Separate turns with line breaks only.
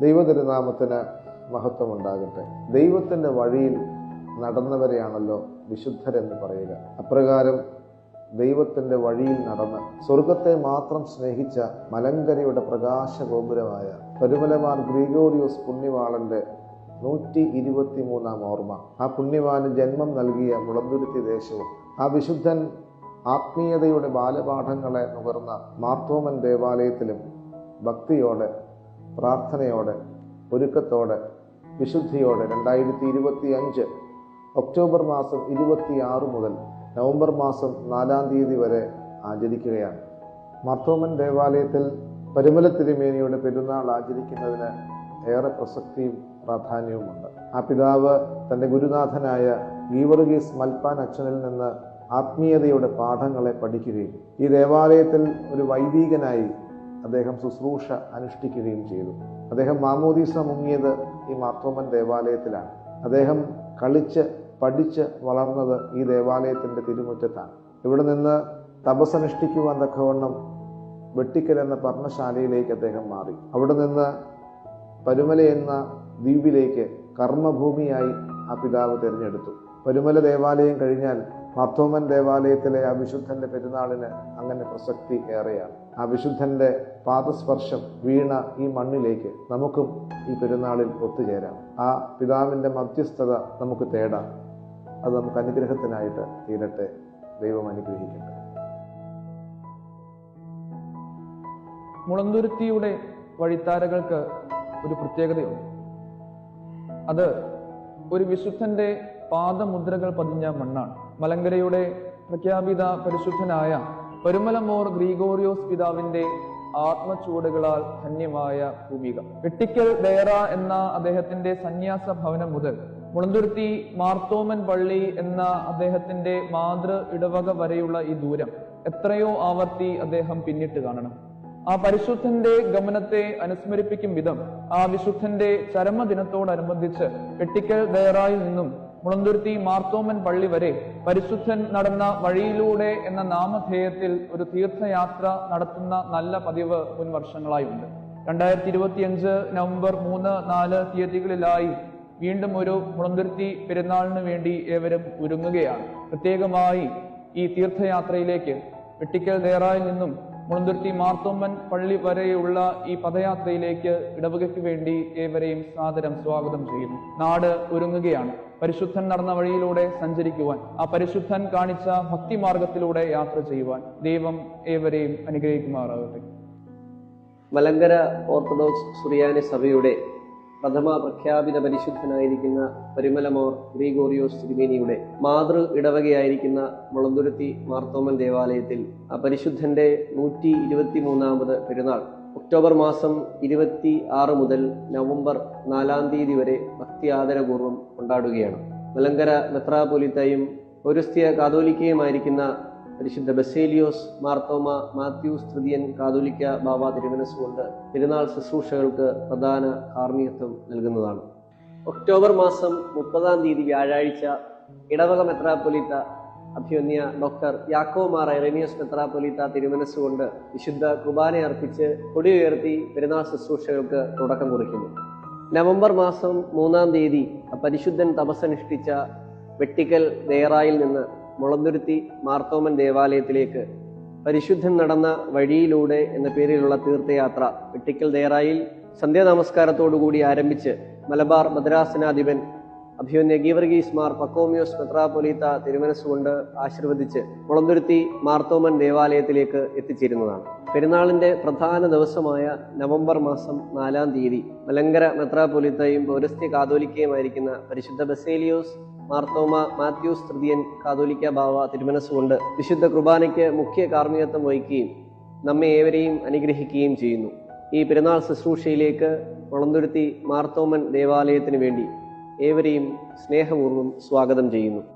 ദൈവതിരുനാമത്തിന് മഹത്വമുണ്ടാകട്ടെ. ദൈവത്തിന്റെ വഴിയിൽ നടന്നവരെയാണല്ലോ വിശുദ്ധരെന്ന് പറയുക. അപ്രകാരം ദൈവത്തിന്റെ വഴിയിൽ നടന്ന് സ്വർഗത്തെ മാത്രം സ്നേഹിച്ച മലങ്കരയുടെ പ്രകാശഗോപുരമായ പരുമലമാർ ഗ്രിഗോറിയോസ് പുണ്യവാളന്റെ നൂറ്റി ഇരുപത്തി മൂന്നാം ഓർമ്മ. ആ പുണ്യവാന് ജന്മം നൽകിയ മുളന്തുരുത്തി ദേശവും ആ വിശുദ്ധൻ ആത്മീയതയുടെ ബാലപാഠങ്ങളെ നുകർന്ന മാർത്തോമൻ ദേവാലയത്തിലും ഭക്തിയോടെ പ്രാർത്ഥനയോടെ ഒരുക്കത്തോടെ വിശുദ്ധിയോടെ രണ്ടായിരത്തി ഇരുപത്തി അഞ്ച് ഒക്ടോബർ മാസം ഇരുപത്തിയാറ് മുതൽ നവംബർ മാസം നാലാം തീയതി വരെ ആചരിക്കുകയാണ്. മാർത്തോമൻ ദേവാലയത്തിൽ പരിമല തിരുമേനിയുടെ പെരുന്നാൾ ആചരിക്കുന്നതിന് ഏറെ പ്രസക്തിയും പ്രാധാന്യവുമുണ്ട്. ആ പിതാവ് തന്റെ ഗുരുനാഥനായ ഗീവർഗീസ് മൽപ്പാൻ അച്ഛനിൽ നിന്ന് ആത്മീയതയുടെ പാഠങ്ങളെ പഠിക്കുകയും ഈ ദേവാലയത്തിൽ ഒരു വൈദികനായി അദ്ദേഹം ശുശ്രൂഷ അനുഷ്ഠിക്കുകയും ചെയ്തു. അദ്ദേഹം മാമോദീസ മുങ്ങിയത് ഈ മാർത്തോമൻ ദേവാലയത്തിലാണ്. അദ്ദേഹം കളിച്ച് പഠിച്ച് വളർന്നത് ഈ ദേവാലയത്തിന്റെ തിരുമുറ്റത്താണ്. ഇവിടെ നിന്ന് തപസ്സനുഷ്ഠിക്കുവാൻ തക്കവണ്ണം വെട്ടിക്കൽ എന്ന പർണശാലയിലേക്ക് അദ്ദേഹം മാറി. അവിടെ നിന്ന് പരുമല എന്ന ദ്വീപിലേക്ക് കർമ്മഭൂമിയായി ആ പിതാവ് തിരഞ്ഞെടുത്തു. പരുമല ദേവാലയം കഴിഞ്ഞാൽ മാർത്തോമൻ ദേവാലയത്തിലെ ആ വിശുദ്ധന്റെ പെരുന്നാളിന് അങ്ങനെ പ്രസക്തി ഏറെയാണ്. ആ വിശുദ്ധന്റെ പാദസ്പർശം വീണ ഈ മണ്ണിലേക്ക് നമുക്കും ഈ പെരുന്നാളിൽ ഒത്തുചേരാം. ആ പിതാവിന്റെ മധ്യസ്ഥത നമുക്ക് തേടാം. അത് നമുക്ക് അനുഗ്രഹത്തിനായിട്ട് തീരട്ടെ. ദൈവം അനുഗ്രഹിക്കട്ടെ.
മുളന്തുരുത്തിയുടെ വഴിത്താരകൾക്ക് ഒരു പ്രത്യേകതയുണ്ട്. അത് ഒരു വിശുദ്ധന്റെ പാദമുദ്രകൾ പതിഞ്ഞ മണ്ണാണ്. മലങ്കരയുടെ പ്രഖ്യാപിത പരിശുദ്ധനായ പെരുമലമോർ ഗ്രീഗോറിയോസ് പിതാവിന്റെ ആത്മചൂടുകളാൽ ധന്യമായ ഭൂമിക. വെട്ടിക്കൽ ഡേറ എന്ന അദ്ദേഹത്തിന്റെ സന്യാസ ഭവനം മുതൽ മുളന്തുരുത്തി മാർത്തോമൻ പള്ളി എന്ന അദ്ദേഹത്തിന്റെ മാതൃ ഇടവക വരെയുള്ള ഈ ദൂരം എത്രയോ ആവർത്തി അദ്ദേഹം പിന്നിട്ട് കാണണം. ആ പരിശുദ്ധന്റെ ഗമനത്തെ അനുസ്മരിപ്പിക്കും വിധം ആ വിശുദ്ധന്റെ ചരമദിനത്തോടനുബന്ധിച്ച് വെട്ടിക്കൽ ദയറായിൽ നിന്നും മുളന്തുരുത്തി മാർത്തോമൻ പള്ളി വരെ പരിശുദ്ധൻ നടന്ന വഴിയിലൂടെ എന്ന നാമധേയത്തിൽ ഒരു തീർത്ഥയാത്ര നടത്തുന്ന നല്ല പതിവ് മുൻ വർഷങ്ങളായുണ്ട് രണ്ടായിരത്തി ഇരുപത്തിയഞ്ച് നവംബർ മൂന്ന് നാല് തീയതികളിലായി വീണ്ടും ഒരു മുളന്തുരുത്തി പെരുന്നാളിന് വേണ്ടി ഏവരും ഒരുങ്ങുകയാണ്. പ്രത്യേകമായി ഈ തീർത്ഥയാത്രയിലേക്ക് വെട്ടിക്കൽ ദേറായിൽ നിന്നും മുളന്തുരുത്തി മാർത്തോമ്മൻ പള്ളി വരെയുള്ള ഈ പദയാത്രയിലേക്ക് ഇടവകയ്ക്ക് വേണ്ടി ഏവരെയും സാദരം സ്വാഗതം ചെയ്യുന്നു. നാട് ഒരുങ്ങുകയാണ്. പരിശുദ്ധൻ നടന്ന വഴിയിലൂടെ സഞ്ചരിക്കുവാൻ ആ പരിശുദ്ധൻ കാണിച്ച ഭക്തിമാർഗത്തിലൂടെ യാത്ര ചെയ്യുവാൻ ദൈവം ഏവരെയും അനുഗ്രഹിക്കുമാറാകട്ടെ.
മലങ്കര ഓർത്തഡോക്സ് സുറിയാനി സഭയുടെ പ്രഥമ പ്രഖ്യാപിത പരിശുദ്ധനായിരിക്കുന്ന പരിമലമോർ ഗ്രീഗോറിയോസ് തിരുമേനിയുടെ മാതൃ ഇടവകയായിരിക്കുന്ന മുളന്തുരുത്തി മാർത്തോമൻ ദേവാലയത്തിൽ ആ പരിശുദ്ധന്റെ നൂറ്റി ഇരുപത്തി മൂന്നാമത് പെരുന്നാൾ. ഒക്ടോബർ മാസം ഇരുപത്തി ആറ് മുതൽ നവംബർ നാലാം തീയതി വരെ ഭക്തി ആദരപൂർവം കൊണ്ടാടുകയാണ്. മലങ്കര മെത്രാപൊലിത്തയും പൗരസ്ത്യ കാതോലിക്കയുമായിരിക്കുന്ന പരിശുദ്ധ ബസേലിയോസ് മാർത്തോമ മാത്യൂസ് തൃതീയൻ കാതോലിക്ക ബാബ തിരുമനസ്സുകൊണ്ട് പെരുന്നാൾ ശുശ്രൂഷകൾക്ക് പ്രധാന കാർമ്മികത്വം നൽകുന്നതാണ്. ഒക്ടോബർ മാസം മുപ്പതാം തീയതി വ്യാഴാഴ്ച ഇടവക മെത്രാപ്പൊലിത്ത അഭ്യുന്യ ഡോക്ടർ യാക്കോ മാർ എറേനിയസ് മെത്രാപ്പൊലിത്ത തിരുമനസ്സുകൊണ്ട് വിശുദ്ധ കുർബാന അർപ്പിച്ച് കൊടി ഉയർത്തി പെരുന്നാൾ ശുശ്രൂഷകൾക്ക് തുടക്കം കുറിക്കുന്നു. നവംബർ മാസം മൂന്നാം തീയതി പരിശുദ്ധൻ തപസ്സനുഷ്ഠിച്ച വെട്ടിക്കൽ ദേറായിൽ നിന്ന് മുളന്തുരുത്തി മാർത്തോമൻ ദേവാലയത്തിലേക്ക് പരിശുദ്ധൻ നടന്ന വഴിയിലൂടെ എന്ന പേരിലുള്ള തീർത്ഥയാത്ര വെട്ടിക്കൽ ദേറായിൽ സന്ധ്യാനമസ്കാരത്തോടുകൂടി ആരംഭിച്ച് മലബാർ മദ്രാസനാധിപൻ അഭ്യുന്യ ഗീവർഗീസ് മാർ പക്കോമിയോസ് മെത്രാപൊലീത്ത തിരുമനസ്സുകൊണ്ട് ആശീർവദിച്ച് മുളന്തുരുത്തി മാർത്തോമൻ ദേവാലയത്തിലേക്ക് എത്തിച്ചേരുന്നതാണ്. പെരുന്നാളിന്റെ പ്രധാന ദിവസമായ നവംബർ മാസം നാലാം തീയതി മലങ്കര മെത്രാപൊലീത്തയും പൗരസ്ത്യ കാതോലിക്കയുമായിരിക്കുന്ന പരിശുദ്ധ ബസേലിയോസ് മാർത്തോമ മാത്യൂസ് തൃതീയൻ കാതോലിക്ക ബാവ തിരുമനസ്സുകൊണ്ട് വിശുദ്ധ കുർബാനയ്ക്ക് മുഖ്യ കാർമ്മികത്വം വഹിക്കുകയും നമ്മെ ഏവരെയും അനുഗ്രഹിക്കുകയും ചെയ്യുന്നു. ഈ പെരുന്നാൾ ശുശ്രൂഷയിലേക്ക് വളന്തുരുത്തി മാർത്തോമൻ ദേവാലയത്തിന് വേണ്ടി ഏവരെയും സ്നേഹപൂർവം സ്വാഗതം ചെയ്യുന്നു.